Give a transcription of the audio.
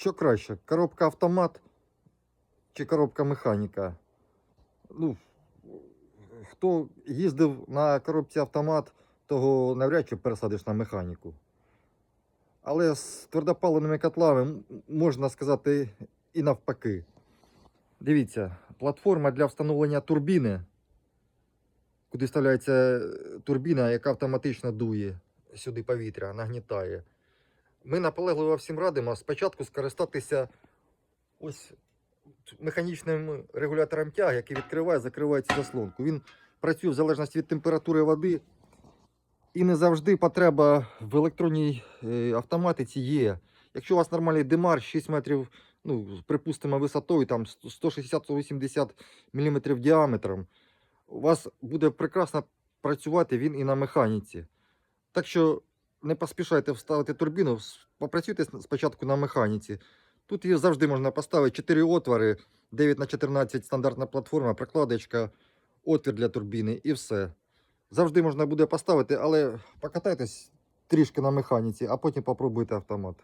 Що краще, коробка автомат чи коробка механіка? Ну, хто їздив на коробці автомат, того навряд чи пересадиш на механіку. Але з твердопаливними котлами можна сказати і навпаки. Дивіться, платформа для встановлення турбіни, куди вставляється турбіна, яка автоматично дує сюди повітря, нагнітає. Ми наполегливо всім радимо спочатку скористатися ось механічним регулятором тяги, який відкриває, закриває цю заслонку. Він працює в залежності від температури води. І не завжди потреба в електронній е, автоматиці є. Якщо у вас нормальний димар 6 метрів, ну, припустимо, висотою там 160-180 мм діаметром, у вас буде прекрасно працювати він і на механіці. Так що не поспішайте вставити турбіну, попрацюйте спочатку на механіці. Тут її завжди можна поставити 4 отвори, 9 на 14 стандартна платформа, прокладочка, отвір для турбіни і все. Завжди можна буде поставити, але покатайтесь трішки на механіці, а потім попробуйте автомат.